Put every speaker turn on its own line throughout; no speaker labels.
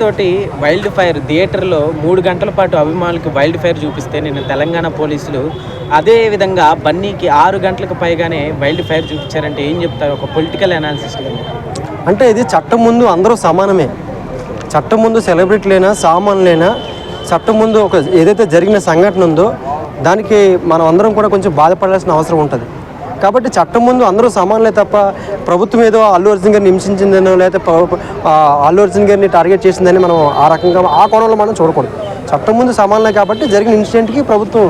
తోటి wild fire థియేటర్లో మూడు గంటల పాటు అభిమానులకు వైల్డ్ ఫైర్ చూపిస్తే నిన్న తెలంగాణ పోలీసులు అదే విధంగా బన్నీకి ఆరు గంటలకు పైగానే వైల్డ్ ఫైర్ చూపించారంటే ఏం చెప్తారు? ఒక పొలిటికల్ అనాలిసిస్
అంటే ఇది చట్టం ముందు అందరూ సమానమే. చట్టం ముందు సెలబ్రిటీలైనా సామాన్లైనా చట్టం ముందు ఒక ఏదైతే జరిగిన సంఘటన ఉందో దానికి మనం అందరం కూడా కొంచెం బాధపడాల్సిన అవసరం ఉంటుంది. కాబట్టి చట్టం ముందు అందరూ సమానులే తప్ప ప్రభుత్వం ఏదో అల్లు అర్జున్ గారిని హింసించిందనో లేకపోతే అల్లు అర్జున్ గారిని టార్గెట్ చేసిందని మనం ఆ రకంగా ఆ కోణంలో మనం చూడకూడదు. చట్టం ముందు సమానలే కాబట్టి జరిగిన ఇన్సిడెంట్కి ప్రభుత్వం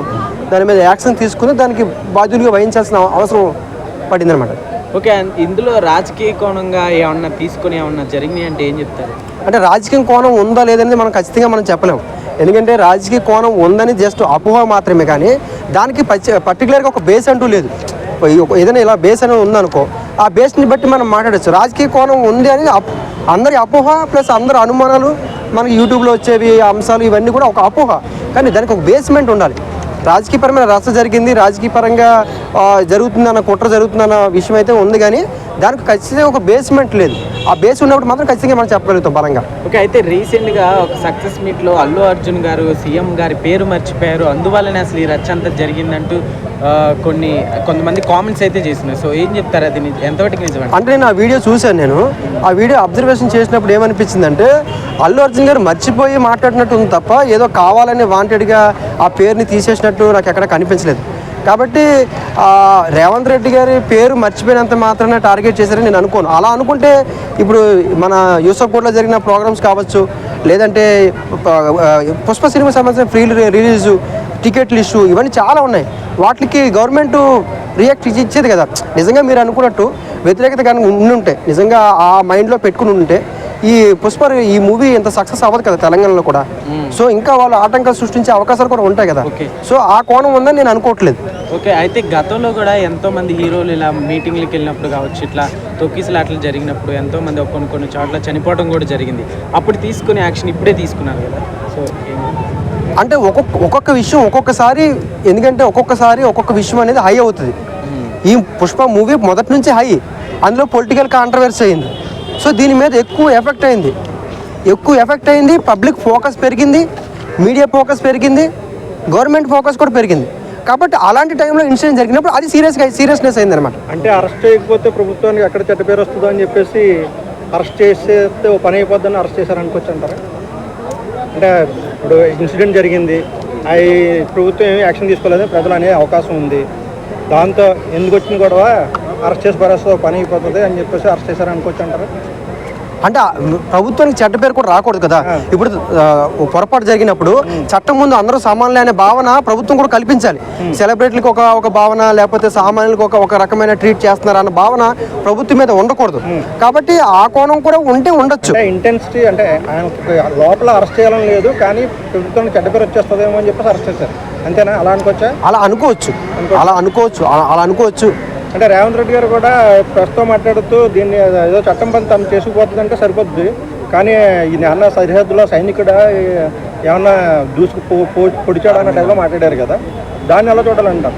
దాని మీద యాక్షన్ తీసుకుని దానికి బాధ్యులుగా వహించాల్సిన అవసరం పడిందనమాట
ఓకే ఇందులో రాజకీయ కోణంగా ఏమన్నా తీసుకొని ఏమన్నా జరిగినాయి అంటే ఏం చెప్తారు?
అంటే రాజకీయ కోణం ఉందా లేదనేది మనం ఖచ్చితంగా మనం చెప్పలేము. ఎందుకంటే రాజకీయ కోణం ఉందని జస్ట్ అపోహ మాత్రమే కానీ దానికి పచ్చి పర్టికులర్గా ఒక బేస్ అంటూ లేదు. ఏదైనా ఇలా బేస్ అనేది ఉందనుకో ఆ బేస్ని బట్టి మనం మాట్లాడచ్చు. రాజకీయ కోణం ఉంది అని అప్- అందరి అపోహ ప్లస్ అందరి అనుమానాలు మనకి యూట్యూబ్లో వచ్చేవి అంశాలు ఇవన్నీ కూడా ఒక అపోహ. కానీ దానికి ఒక బేస్మెంట్ ఉండాలి. రాజకీయపరమైన రచ్చ జరిగింది రాజకీయపరంగా జరుగుతుందన్న కుట్ర జరుగుతుందన్న విషయం అయితే ఉంది కానీ దానికి ఖచ్చితంగా ఒక బేస్మెంట్ లేదు. ఆ బేస్ ఉన్నప్పుడు మాత్రం ఖచ్చితంగా మనం చెప్పగలుగుతాం బలంగా.
ఓకే అయితే రీసెంట్గా ఒక సక్సెస్ మీట్లో అల్లు అర్జున్ గారు సీఎం గారి పేరు మర్చిపోయారు. అందువల్లనే అసలు ఈ రచ్చ అంతా జరిగిందంటూ కొన్ని కొంతమంది కామెంట్స్ అయితే చేస్తున్నారు. సో ఏం చెప్తారు? అది నిజ- ఎంతవరకు నిజమండి?
అంటే నేను ఆ వీడియో చూశాను నేను. ఆ వీడియో అబ్జర్వేషన్ చేసినప్పుడు ఏమనిపించిందంటే అల్లు అర్జున్ గారు మర్చిపోయి మాట్లాడినట్టు ఉంది తప్ప ఏదో కావాలని వాంటెడ్గా ఆ పేరుని తీసేసినట్టు నాకు ఎక్కడ కనిపించలేదు. కాబట్టి రేవంత్ రెడ్డి గారి పేరు మర్చిపోయినంత మాత్రమే టార్గెట్ చేశారని నేను అనుకోను. అలా అనుకుంటే ఇప్పుడు మన యూసఫ్పూర్లో జరిగిన ప్రోగ్రామ్స్ కావచ్చు లేదంటే పుష్ప సినిమా సంబంధించిన ఫ్రీ రిలీజు టికెట్లు ఇష్యూ ఇవన్నీ చాలా ఉన్నాయి. వాటికి గవర్నమెంట్ రియాక్ట్ ఇచ్చేది కదా. నిజంగా మీరు అనుకున్నట్టు వ్యతిరేకత కానీ ఉండుంటే నిజంగా ఆ మైండ్లో పెట్టుకుని ఉంటే ఈ పుష్ప ఈ మూవీ ఇంత సక్సెస్ అవ్వదు కదా తెలంగాణలో కూడా. సో ఇంకా వాళ్ళు ఆటంకాలు సృష్టించే అవకాశాలు కూడా ఉంటాయి కదా. సో ఆ కోణం ఉందని నేను అనుకోవట్లేదు.
ఓకే అయితే గతంలో కూడా ఎంతో మంది హీరోలు ఇలా మీటింగ్లకు వెళ్ళినప్పుడు కావచ్చు ఇట్లా తొక్కిసలాట్లు జరిగినప్పుడు ఎంతో మంది కొన్ని కొన్ని చోట్ల చనిపోవడం కూడా జరిగింది. అప్పుడు తీసుకునే యాక్షన్ ఇప్పుడే తీసుకున్నారు కదా. సో
అంటే ఒక్కొక్క ఒక్కొక్క విషయం ఒక్కొక్కసారి ఎందుకంటే ఒక్కొక్కసారి ఒక్కొక్క విషయం అనేది హై అవుతుంది. ఈ పుష్ప మూవీ మొదటి నుంచి హై అందులో పొలిటికల్ కాంట్రవర్సీ అయింది. సో దీని మీద ఎక్కువ ఎఫెక్ట్ అయింది. ఎక్కువ ఎఫెక్ట్ అయింది పబ్లిక్ ఫోకస్ పెరిగింది మీడియా ఫోకస్ పెరిగింది గవర్నమెంట్ ఫోకస్ కూడా పెరిగింది. కాబట్టి అలాంటి టైంలో ఇన్సిడెంట్ జరిగినప్పుడు అది సీరియస్గా సీరియస్నెస్ అయింది అనమాట
అంటే అరెస్ట్ చేయకపోతే ప్రభుత్వానికి ఎక్కడ చెడ్డ పేరు వస్తుందో అని చెప్పేసి అరెస్ట్ చేసేస్తే పని అయిపోద్దని అరెస్ట్ చేశారు అనుకోవచ్చు అంటారా? అంటే ఇప్పుడు ఇన్సిడెంట్ జరిగింది. అవి ప్రభుత్వం ఏమి యాక్షన్ తీసుకోలేదు ప్రజలు అనే అవకాశం ఉంది. దాంతో ఎందుకు వచ్చింది గొడవ? అరెస్ట్ చేసి పరేస్తే ఓ పని అయిపోతుంది అని చెప్పేసి అరెస్ట్ చేశారు అనుకోవచ్చు అంటారా?
అంటే ప్రభుత్వానికి చెడ్డ పేరు కూడా రాకూడదు కదా. ఇప్పుడు పొరపాటు జరిగినప్పుడు చట్టం ముందు అందరూ సమానులే అనే భావన ప్రభుత్వం కూడా కల్పించాలి. సెలబ్రిటీలకు ఒక ఒక భావన లేకపోతే సామాన్యులకు ఒక ఒక రకమైన ట్రీట్ చేస్తున్నారు అన్న భావన ప్రభుత్వం మీద ఉండకూడదు. కాబట్టి ఆ కోణం కూడా ఉంటే ఉండొచ్చు.
ఇంటెన్సిటీ అంటే ఆయన లోపల అరెస్ట్ చేయాలని లేదు కానీ ప్రభుత్వానికి చెడ్డ పేరు వచ్చేస్తుందేమో అని చెప్పేసి అరెస్ట్ చేశారు. అంతేనా? అలా అనుకోవచ్చా?
అలా అనుకోవచ్చు. అలా అనుకోవచ్చు. అలా అనుకోవచ్చు.
అంటే రేవంత్ రెడ్డి గారు కూడా ప్రస్తుతం మాట్లాడుతూ దీన్ని ఏదో చట్టం పని తను చేసుకుపోతుందంటే సరిపోతుంది కానీ ఈ అన్న సరిహద్దులో సైనికుడా ఏమన్నా దూసుకు పో- పొడిచాడు అన్న టైంలో మాట్లాడారు కదా. దాన్ని ఎలా చూడాలంటారు?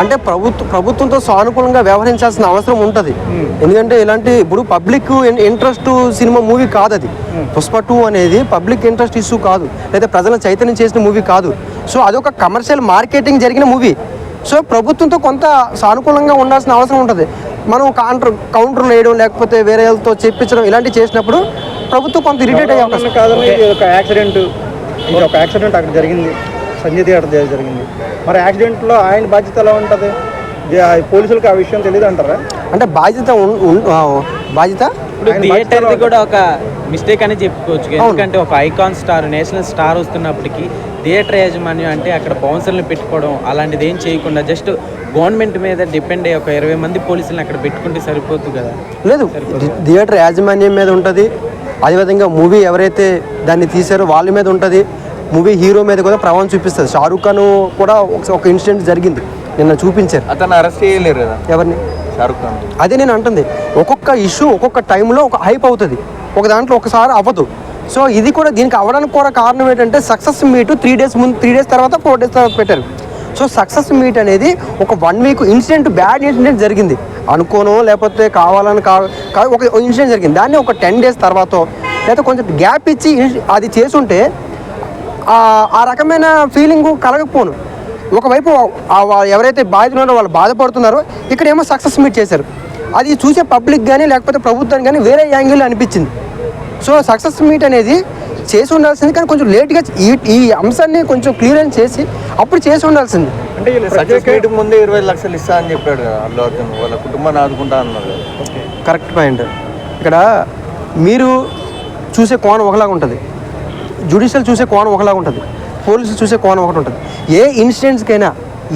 అంటే ప్రభుత్వ ప్రభుత్వంతో సానుకూలంగా వ్యవహరించాల్సిన అవసరం ఉంటుంది. ఎందుకంటే ఇలాంటి ఇప్పుడు పబ్లిక్ ఇంట్రెస్ట్ సినిమా మూవీ కాదు అది పుష్ప టూ అనేది పబ్లిక్ ఇంట్రెస్ట్ ఇష్యూ కాదు. లేదా ప్రజలను చైతన్యం చేసిన మూవీ కాదు. సో అదొక కమర్షియల్ మార్కెటింగ్ జరిగిన మూవీ. సో ప్రభుత్వంతో కొంత సానుకూలంగా ఉండాల్సిన అవసరం ఉంటుంది. మనం కాంటర్ కౌంటర్లు వేయడం లేకపోతే వేరే వాళ్ళతో చెప్పించడం ఇలాంటివి చేసినప్పుడు ప్రభుత్వం కొంత ఇరిటేట్ అయ్యే అవకాశం.
కాదని ఇది ఒక యాక్సిడెంట్ ఇది ఒక యాక్సిడెంట్ అక్కడ జరిగింది. సంజయ్ థియేటర్ దగ్గర జరిగింది. మరి యాక్సిడెంట్లో ఆయన బాధ్యత ఎలా ఉంటుంది? పోలీసులకు ఆ విషయం తెలియదు అంటారా?
అంటే బాధ్యత బాధ్యత?
కూడా ఒక మిస్టేక్ అని చెప్పుకోవచ్చు. ఎందుకంటే ఒక ఐకాన్ స్టార్ నేషనల్ స్టార్ వస్తున్నప్పటికీ థియేటర్ యాజమాన్యం అంటే అక్కడ బౌన్సర్లను పెట్టుకోవడం అలాంటిది ఏం చేయకుండా జస్ట్ గవర్నమెంట్ మీద డిపెండ్ అయ్యి ఒక ఇరవై మంది పోలీసులను అక్కడ పెట్టుకుంటే సరిపోతుంది కదా?
లేదు. థియేటర్ యాజమాన్యం మీద ఉంటుంది. అదేవిధంగా మూవీ ఎవరైతే దాన్ని తీశారో వాళ్ళ మీద ఉంటుంది. మూవీ హీరో మీద కూడా ప్రభావం చూపిస్తుంది. షారూఖ్ ఖాన్ కూడా ఒక- ఒక ఇన్సిడెంట్ జరిగింది. నిన్న చూపించారు.
అతను అరెస్ట్ చేయలేరు కదా?
ఎవరిని?
షారుఖ్ ఖాన్
అదే నేను అంటుంది ఒక్కొక్క ఇష్యూ ఒక్కొక్క టైంలో ఒక హైప్ అవుతుంది. ఒక దాంట్లో ఒకసారి అవ్వదు. సో ఇది కూడా దీనికి అవ్వడానికి కూడా కారణం ఏంటంటే సక్సెస్ మీట్ త్రీ డేస్ ముందు త్రీ డేస్ తర్వాత ఫోర్ డేస్ తర్వాత పెట్టారు. సో సక్సెస్ మీట్ అనేది ఒక one week incident bad incident జరిగింది. అనుకోను లేకపోతే కావాలని కా ఒక ఇన్సిడెంట్ జరిగింది. దాన్ని ఒక టెన్ డేస్ తర్వాత లేకపోతే కొంచెం గ్యాప్ ఇచ్చి అది చేసుంటే ఆ రకమైన ఫీలింగ్ కలగకపోను. ఒకవైపు ఎవరైతే బాధితులు ఉన్నారో వాళ్ళు బాధపడుతున్నారో ఇక్కడేమో సక్సెస్ మీట్ చేశారు. అది చూసే పబ్లిక్ కానీ లేకపోతే ప్రభుత్వానికి కానీ వేరే యాంగిల్ అనిపించింది. సో సక్సెస్ మీట్ అనేది చేసి ఉండాల్సింది కానీ కొంచెం లేట్గా ఈ ఈ అంశాన్ని కొంచెం క్లియరెన్స్ చేసి అప్పుడు చేసి ఉండాల్సింది.
అంటే
సక్సెస్ మీట్ ముందే ఇరవై లక్షలు ఇస్తా అని చెప్పాడు కదా అల్లు అర్జున్. వాళ్ళ కుటుంబాన్ని ఆదుకుంటా అన్నారు
కరెక్ట్ పాయింట్ ఇక్కడ మీరు చూసే కోణం ఒకలాగా ఉంటుంది. జ్యుడిషియల్ చూసే కోణం ఒకలాగా ఉంటుంది. పోలీసులు చూసే కోణం ఒకటి ఉంటుంది. ఏ ఇన్సిడెంట్స్కైనా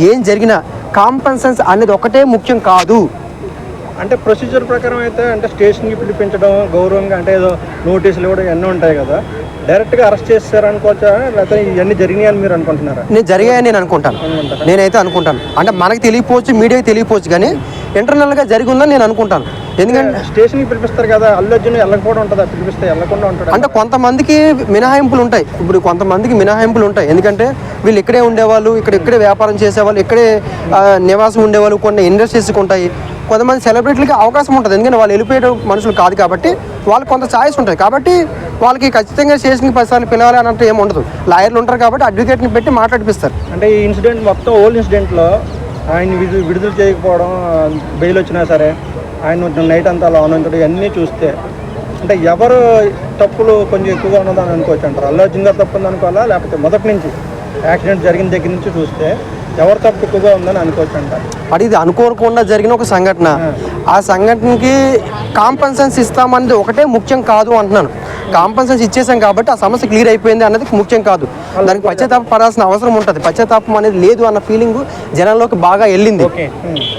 ఏం జరిగినా కాంపన్సన్స్ అనేది ఒకటే ముఖ్యం కాదు.
అంటే ప్రొసీజర్ ప్రకారం అయితే అంటే స్టేషన్కి పిలిపించడం గౌరవంగా అంటే ఏదో నోటీసులు ఇవ్వడం ఇవన్నీ ఉంటాయి కదా. డైరెక్ట్గా అరెస్ట్ చేస్తారు అనుకోవచ్చా? లేకపోతే ఇవన్నీ జరిగినాయి అని మీరు అనుకుంటున్నారా?
నేను జరిగాయని నేను అనుకుంటాను. నేనైతే అనుకుంటాను. అంటే మనకి తెలియపోవచ్చు మీడియాకి తెలియపోవచ్చు కానీ ఇంటర్నల్గా జరిగి ఉందని నేను అనుకుంటాను. ఎందుకంటే
స్టేషన్కి పిలిపిస్తారు కదా అల్లు అర్జున్ వెళ్ళకపోవడం ఉంటుందా? పిలిపిస్తే వెళ్ళకుండా ఉంటాడు?
అంటే కొంతమందికి మినహాయింపులు ఉంటాయి. ఇప్పుడు కొంతమందికి మినహాయింపులు ఉంటాయి. ఎందుకంటే వీళ్ళు ఇక్కడే ఉండేవాళ్ళు ఇక్కడ ఇక్కడే వ్యాపారం చేసేవాళ్ళు ఇక్కడే నివాసం ఉండేవాళ్ళు కొన్ని ఇండస్ట్రీస్కి ఉంటాయి. కొంతమంది సెలబ్రిటీలకి అవకాశం ఉంటుంది. ఎందుకంటే వాళ్ళు వెళ్ళిపోయే మనుషులు కాదు కాబట్టి వాళ్ళకి కొంత ఛాయిస్ ఉంటుంది. కాబట్టి వాళ్ళకి ఖచ్చితంగా స్టేషన్కి పదిసార్లు పిలవాలి అన్నట్టు ఏమి ఉండదు. లాయర్లు ఉంటారు కాబట్టి అడ్వకేట్ని పెట్టి మాట్లాడిపిస్తారు.
అంటే ఈ ఇన్సిడెంట్ మొత్తం ఓల్డ్ ఇన్సిడెంట్లో ఆయన విడుదల విడుదల చేయకపోవడం బెయిల్ వచ్చినా సరే ఆయన నైట్ అంతా అలా ఉంచడం ఇవన్నీ చూస్తే అంటే ఎవరు తప్పులు కొంచెం ఎక్కువగా ఉన్నదని అనుకోవచ్చు అంటారు. అల్లు అర్జున్ గారు తప్పు ఉంది అనుకోవాలా లేకపోతే మొదటి నుంచి యాక్సిడెంట్ జరిగిన దగ్గర నుంచి చూస్తే ఎవరు తప్పు ఎక్కువగా ఉందని అనుకోవచ్చు అంటారు.
అది ఇది అనుకోకుండా జరిగిన ఒక సంఘటన. ఆ. సంఘటనకి కాంపన్సన్స్ ఇస్తామన్నది ఒకటే ముఖ్యం కాదు అంటున్నాను. కాంపన్సన్స్ ఇచ్చేసాం కాబట్టి ఆ సమస్య క్లియర్ అయిపోయింది అన్నది ముఖ్యం కాదు. దానికి పశ్చాత్తాప పడాల్సిన అవసరం ఉంటుంది. పశ్చాత్తాపం అనేది లేదు అన్న ఫీలింగ్ జనంలోకి బాగా వెళ్ళింది.
ఓకే.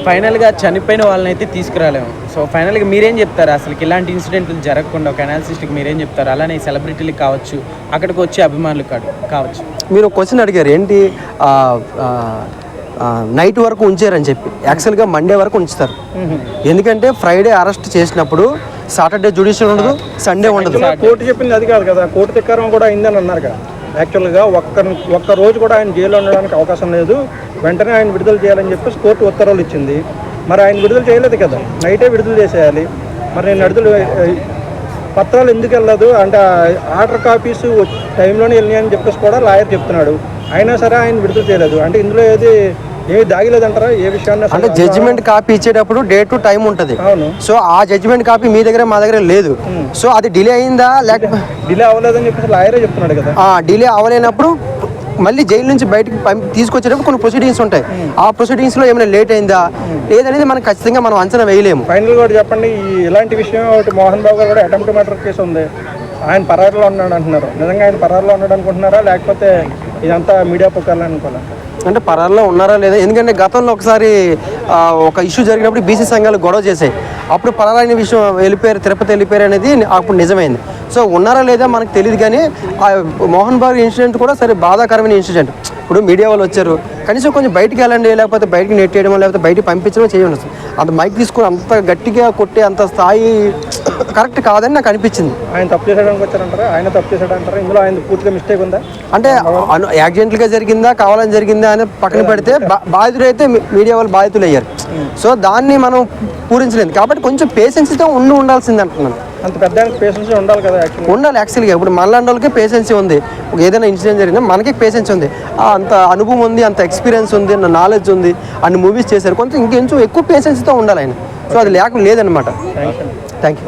ఫైనల్గా చనిపోయిన వాళ్ళని అయితే తీసుకురాలేము. సో ఫైనల్గా మీరేం చెప్తారు? అసలు ఇలాంటి ఇన్సిడెంట్లు జరగకుండా ఒక అనాలిసిస్ట్కి మీరేం చెప్తారు? అలానే సెలబ్రిటీలకు కావచ్చు అక్కడికి వచ్చే అభిమానులు కాదు కావచ్చు.
మీరు క్వశ్చన్ అడిగారు. ఏంటి? నైట్ వరకు ఉంచారని చెప్పి. యాక్చువల్గా మండే వరకు ఉంచుతారు. ఎందుకంటే ఫ్రైడే అరెస్ట్ చేసినప్పుడు సాటర్డే జ్యుడిషియల్ ఉండదు సండే ఉండదు.
కోర్టు చెప్పింది అది కాదు కదా కోర్టు తిక్కారం కూడా అయిందని అన్నారు కదా. యాక్చువల్గా ఒక్క ఒక్క రోజు కూడా ఆయన జైల్లో ఉండడానికి అవకాశం లేదు. వెంటనే ఆయన విడుదల చేయాలని చెప్పేసి కోర్టు ఉత్తర్వులు ఇచ్చింది. మరి ఆయన విడుదల చేయలేదు కదా నైటే విడుదల చేసేయాలి. మరి నేను విడుదల పత్రాలు ఎందుకు వెళ్ళదు? అంటే ఆర్డర్ కాపీస్ టైంలోనే వెళ్ళినాయని చెప్పేసి కూడా లాయర్ చెప్తున్నాడు. అయినా సరే ఆయన విడుదల చేయలేదు. అంటే ఇందులో ఏది ఏమి దాగిలేదంటారా? ఏ విషయాన్ని
అంటే జడ్జిమెంట్ కాపీ ఇచ్చేటప్పుడు డే టు టైం ఉంటుంది. సో ఆ జడ్జిమెంట్ కాపీ మీ దగ్గర మా దగ్గర లేదు. సో అది డిలే అయిందా? లేకపోతే
డిలే అవ్వలేదని చెప్పేసి లాయరే చెప్తున్నాడు కదా?
ఆ డిలే అవ్వలేనప్పుడు మళ్ళీ జైలు నుంచి బయటకు పంపి తీసుకొచ్చేటప్పుడు కొన్ని ప్రొసీడింగ్స్ ఉంటాయి. ఆ ప్రొసీడింగ్స్లో ఏమైనా లేట్ అయిందా? లేదనేది మనం ఖచ్చితంగా మనం అంచనా వేయలేము.
ఫైనల్ కూడా చెప్పండి ఇలాంటి విషయం ఒకటి మోహన్ బాబు గారు కూడా అటెంప్ట్ మర్డర్ కేసు ఉంది. ఆయన పరారులో ఉన్నాడు అంటున్నారు. నిజంగా ఆయన పరారులో ఉన్నాడు అనుకుంటున్నారా? లేకపోతే ఇదంతా మీడియా పుకార్లు అనుకోవాలా?
అంటే పరాల్లో ఉన్నారా లేదా? ఎందుకంటే గతంలో ఒకసారి ఒక ఇష్యూ జరిగినప్పుడు బీసీ సంఘాలు గొడవ చేసాయి అప్పుడు పరాలైన విషయం వెళ్ళిపోయారు తిరుపతి వెళ్ళిపోయారు అనేది అప్పుడు నిజమైంది. సో ఉన్నారా లేదా మనకు తెలియదు కానీ ఆ మోహన్ బాబు ఇన్సిడెంట్ కూడా సరే బాధాకరమైన ఇన్సిడెంట్ ఇప్పుడు మీడియా వాళ్ళు వచ్చారు. కనీసం కొంచెం బయటికి వెళ్ళండి లేకపోతే బయటికి నెట్టేయడం లేకపోతే బయటికి పంపించడం చేయండి అంత మైక్ తీసుకొని అంత గట్టిగా కొట్టే అంత స్థాయి కరెక్ట్ కాదని నాకు అనిపించింది.
ఆయన తప్పు చేసాడానికి వచ్చారంటారా? ఆయన తప్పు చేశాడంటారా? ఇందులో ఆయన పూర్తిగా మిస్టేక్ ఉందా?
అంటే యాక్సిడెంట్గా జరిగిందా కావాలని జరిగిందా అని పక్కన పెడితే బా- బాధితులు అయితే మీ- మీడియా వాళ్ళు బాధితులు అయ్యారు సో దాన్ని మనం పూరించలేదు కాబట్టి కొంచెం పేషెన్స్తో ఉండి ఉండాల్సింది అంటున్నాను.
అంత పెద్ద పేషెన్స్ ఉండాలి కదా
ఉండాలి యాక్చువల్గా ఇప్పుడు మనలాంటి వాళ్ళకి పేషెన్సీ ఉంది. ఒక ఏదైనా ఇన్సిడెంట్ జరిగినా మనకి పేషెన్స్ ఉంది. అంత అనుభవం ఉంది అంత ఎక్స్పీరియన్స్ ఉంది అన్న నాలెడ్జ్ ఉంది అన్ని మూవీస్ చేశారు. కొంచెం ఇంకొంచెం ఎక్కువ పేషెన్స్తో ఉండాలి ఆయన. సో అది లేక లేదనమాట థ్యాంక్ యూ